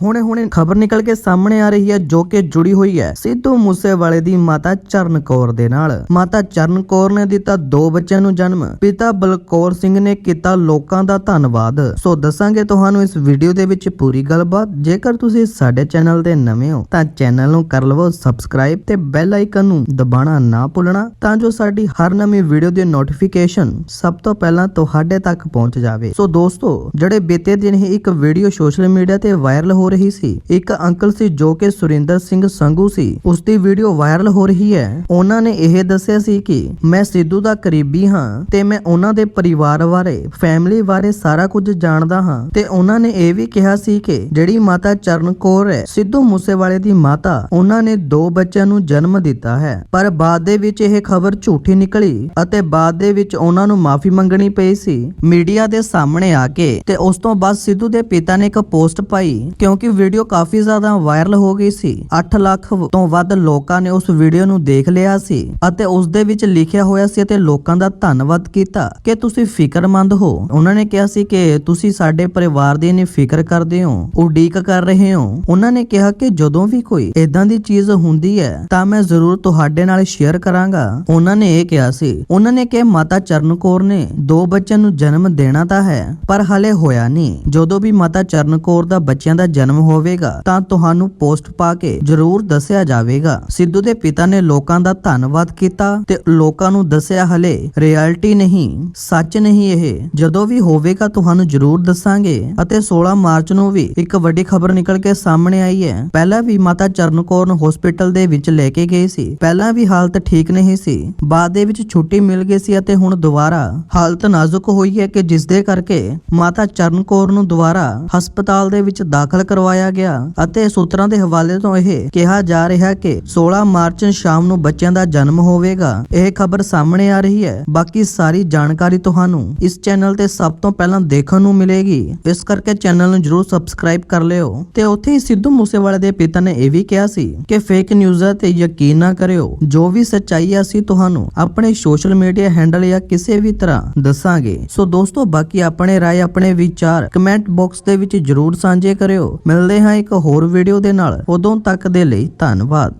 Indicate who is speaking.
Speaker 1: ਹੁਣੇ ਹੁਣੇ ਖਬਰ ਨਿਕਲ ਕੇ ਸਾਹਮਣੇ ਆ ਰਹੀ ਹੈ, ਜੋ ਕਿ ਜੁੜੀ ਹੋਈ ਹੈ ਸਿੱਧੂ ਮੂਸੇਵਾਲੇ ਦੀ ਮਾਤਾ ਚਰਨ ਕੌਰ ਦੇ ਨਾਲ। ਮਾਤਾ ਚਰਨ ਕੌਰ ਨੇ ਦਿੱਤਾ ਦੋ ਬੱਚਿਆਂ ਨੂੰ ਜਨਮ। ਪਿਤਾ ਬਲਕੌਰ ਸਿੰਘ ਨੇ ਕੀਤਾ ਲੋਕਾਂ ਦਾ ਧੰਨਵਾਦ। ਸੋ ਦੱਸਾਂਗੇ ਤੁਹਾਨੂੰ ਇਸ ਵੀਡੀਓ ਦੇ ਵਿੱਚ ਪੂਰੀ ਗੱਲਬਾਤ। ਜੇਕਰ ਤੁਸੀਂ ਸਾਡੇ ਚੈਨਲ ਤੇ ਨਵੇਂ ਹੋ, ਤਾਂ ਚੈਨਲ ਨੂੰ ਕਰ ਲਵੋ ਸਬਸਕ੍ਰਾਈਬ ਤੇ ਬੈਲ ਆਈਕਨ ਨੂੰ ਦਬਾਣਾ ਨਾ ਭੁੱਲਣਾ, ਤਾਂ ਜੋ ਸਾਡੀ ਹਰ ਨਵੀਂ ਵੀਡੀਓ ਦੀ ਨੋਟੀਫਿਕੇਸ਼ਨ ਸਭ ਤੋਂ ਪਹਿਲਾਂ ਤੁਹਾਡੇ ਤੱਕ ਪਹੁੰਚ ਜਾਵੇ। ਸੋ ਦੋਸਤੋ, ਜਿਹੜੇ ਬੀਤੇ ਦਿਨ ਹੀ ਇੱਕ ਵੀਡੀਓ ਸੋਸ਼ਲ ਮੀਡੀਆ ਤੇ ਵਾਇਰਲ ਹੋ ਰਹੀ ਸੀ। ਇੱਕ ਅੰਕਲ ਸੀ ਜੋ ਕਿ ਸੁਰਿੰਦਰ ਸਿੰਘ ਸੰਗੂ ਸੀ। ਉਸ ਦੀ ਵੀਡੀਓ ਵਾਇਰਲ ਹੋ ਰਹੀ ਹੈ। ਉਹਨਾਂ ਨੇ ਇਹ ਦੱਸਿਆ ਸੀ ਕਿ ਮੈਂ ਸਿੱਧੂ ਦਾ ਕਰੀਬੀ ਹਾਂ ਤੇ ਮੈਂ ਉਹਨਾਂ ਦੇ ਪਰਿਵਾਰ ਬਾਰੇ ਫੈਮਿਲੀ ਬਾਰੇ ਸਾਰਾ ਕੁਝ ਜਾਣਦਾ ਹਾਂ। ਤੇ ਉਹਨਾਂ ਨੇ ਇਹ ਵੀ ਕਿਹਾ ਸੀ ਕਿ ਜਿਹੜੀ ਮਾਤਾ ਚਰਨ ਕੌਰ ਹੈ, ਸਿੱਧੂ ਮੂਸੇਵਾਲੇ ਦੀ ਮਾਤਾ, ਉਹਨਾਂ ਨੇ ਦੋ ਬੱਚਿਆਂ ਨੂੰ ਜਨਮ ਦਿੱਤਾ ਹੈ। ਪਰ ਬਾਅਦ ਦੇ ਵਿੱਚ ਇਹ ਖਬਰ ਝੂਠੀ ਨਿਕਲੀ ਅਤੇ ਬਾਅਦ ਦੇ ਵਿੱਚ ਉਹਨਾਂ ਨੂੰ ਮਾਫੀ ਮੰਗਣੀ ਪਈ ਸੀ। ਮੀਡੀਆ ਦੇ ਸਾਹਮਣੇ ਆ ਕੇ ਤੇ ਉਸ ਤੋਂ ਬਾਅਦ ਸਿੱਧੂ ਦੇ ਪਿਤਾ ਨੇ ਇੱਕ ਪੋਸਟ ਪਾਈ, ਕਿਉਂਕਿ ਵੀਡੀਓ ਕਾਫੀ ਜ਼ਿਆਦਾ ਵਾਇਰਲ ਹੋ ਗਈ ਸੀ। 8 ਲੱਖ ਤੋਂ ਵੱਧ ਲੋਕਾਂ ਨੇ ਉਸ ਵੀਡੀਓ ਨੂੰ ਦੇਖ ਲਿਆ ਸੀ ਅਤੇ ਉਸ ਦੇ ਵਿੱਚ ਲਿਖਿਆ ਹੋਇਆ ਸੀ ਅਤੇ ਲੋਕਾਂ ਦਾ ਧੰਨਵਾਦ ਕੀਤਾ ਕਿ ਤੁਸੀਂ ਫਿਕਰਮੰਦ ਹੋ। ਉਹਨਾਂ ਨੇ ਕਿਹਾ ਸੀ ਕਿ ਤੁਸੀਂ ਸਾਡੇ ਪਰਿਵਾਰ ਦੀ ਇਨੀ ਫਿਕਰ ਕਰਦੇ ਹੋ, ਉਡੀਕ ਕਰ ਰਹੇ ਹੋ। ਉਹਨਾਂ ਨੇ ਕਿਹਾ ਕਿ ਜਦੋਂ ਵੀ ਕੋਈ ਇਦਾਂ ਦੀ ਚੀਜ਼ ਹੁੰਦੀ ਹੈ, ਤਾਂ ਮੈਂ ਜ਼ਰੂਰ ਤੁਹਾਡੇ ਨਾਲ ਸ਼ੇਅਰ ਕਰਾਂਗਾ। ਉਹਨਾਂ ਨੇ ਇਹ ਕਿਹਾ ਸੀ। ਉਹਨਾਂ ਨੇ ਕਿ ਮਾਤਾ ਚਰਨ ਕੌਰ ਨੇ ਦੋ ਬੱਚਿਆਂ ਨੂੰ ਜਨਮ ਦੇਣਾ ਤਾਂ ਹੈ, ਪਰ ਹਲੇ ਹੋਇਆ ਨਹੀਂ। ਜਦੋਂ ਵੀ ਮਾਤਾ ਚਰਨ ਕੌਰ ਦਾ ਬੱਚਿਆਂ ਦਾ ਜਨਮ ਜਨਮ ਹੋਵੇਗਾ, ਤਾਂ ਤੁਹਾਨੂੰ ਪੋਸਟ ਪਾ ਕੇ ਜ਼ਰੂਰ ਦੱਸਿਆ ਜਾਵੇਗਾ। ਸਿੱਧੂ ਦੇ ਪਿਤਾ ਨੇ ਲੋਕਾਂ ਦਾ ਧੰਨਵਾਦ ਕੀਤਾ ਤੇ ਲੋਕਾਂ ਨੂੰ ਦੱਸਿਆ ਹਲੇ, ਰਿਐਲਿਟੀ ਨਹੀਂ, ਸੱਚ ਨਹੀਂ ਇਹ। ਜਦੋਂ ਵੀ ਹੋਵੇਗਾ, ਤੁਹਾਨੂੰ ਜ਼ਰੂਰ ਦੱਸਾਂਗੇ। ਅਤੇ 16 ਮਾਰਚ ਨੂੰ ਵੀ ਇੱਕ ਵੱਡੀ ਖਬਰ ਨਿਕਲ ਕੇ ਸਾਹਮਣੇ ਆਈ ਹੈ। ਪਹਿਲਾਂ ਵੀ ਮਾਤਾ ਚਰਨ ਕੌਰ ਨੂੰ ਹਸਪੀਟਲ ਦੇ ਵਿੱਚ ਲੈ ਕੇ ਗਏ ਸੀ। ਪਹਿਲਾਂ ਵੀ ਹਾਲਤ ਠੀਕ ਨਹੀਂ ਸੀ। ਬਾਅਦ ਦੇ ਵਿੱਚ ਛੁੱਟੀ ਮਿਲ ਗਈ ਸੀ ਅਤੇ ਹੁਣ ਦੁਬਾਰਾ ਹਾਲਤ ਨਾਜ਼ੁਕ ਹੋਈ ਹੈ ਕਿ ਜਿਸ ਦੇ ਕਰਕੇ ਮਾਤਾ ਚਰਨ ਕੌਰ ਨੂੰ ਦੁਬਾਰਾ ਹਸਪਤਾਲ ਦੇ ਵਿੱਚ ਦਾਖਲ ਕਰਵਾਇਆ ਗਿਆ ਅਤੇ ਸੂਤਰਾਂ ਦੇ ਹਵਾਲੇ ਤੋਂ ਇਹ ਕਿਹਾ ਜਾ ਰਿਹਾ ਕਿ 16 ਮਾਰਚ ਸ਼ਾਮ ਨੂੰ ਬੱਚਿਆਂ ਦਾ ਜਨਮ ਹੋਵੇਗਾ। ਇਹ ਖਬਰ ਸਾਹਮਣੇ ਆ ਰਹੀ ਹੈ। ਬਾਕੀ ਸਾਰੀ ਜਾਣਕਾਰੀ ਤੁਹਾਨੂੰ ਇਸ ਚੈਨਲ ਤੇ ਸਭ ਤੋਂ ਪਹਿਲਾਂ ਦੇਖਣ ਨੂੰ ਮਿਲੇਗੀ। ਇਸ ਕਰਕੇ ਚੈਨਲ ਨੂੰ ਜਰੂਰ ਸਬਸਕ੍ਰਾਈਬ ਕਰ ਲਿਓ। ਤੇ ਉੱਥੇ ਹੀ ਸਿੱਧੂ ਮੂਸੇਵਾਲੇ ਦੇ ਪਿਤਾ ਨੇ ਇਹ ਵੀ ਕਿਹਾ ਸੀ ਕਿ ਫੇਕ ਨਿਊਜ਼ਾਂ ਤੇ ਯਕੀਨ ਨਾ ਕਰਿਓ। ਜੋ ਵੀ ਸੱਚਾਈ ਹੈ ਅਸੀਂ ਤੁਹਾਨੂੰ ਆਪਣੇ ਸੋਸ਼ਲ ਮੀਡੀਆ ਹੈਂਡਲ ਜਾਂ ਕਿਸੇ ਵੀ ਤਰ੍ਹਾਂ ਦੱਸਾਂਗੇ। ਸੋ ਦੋਸਤੋ, ਬਾਕੀ ਆਪਣੇ ਰਾਏ, ਆਪਣੇ ਵਿਚਾਰ ਕਮੈਂਟ ਬਾਕਸ ਦੇ ਵਿੱਚ ਜਰੂਰ ਸਾਂਝੇ ਕਰਿਓ। ਮਿਲਦੇ ਹਾਂ ਇੱਕ ਹੋਰ ਵੀਡੀਓ ਦੇ ਨਾਲ। ਉਦੋਂ ਤੱਕ ਦੇ ਲਈ ਧੰਨਵਾਦ।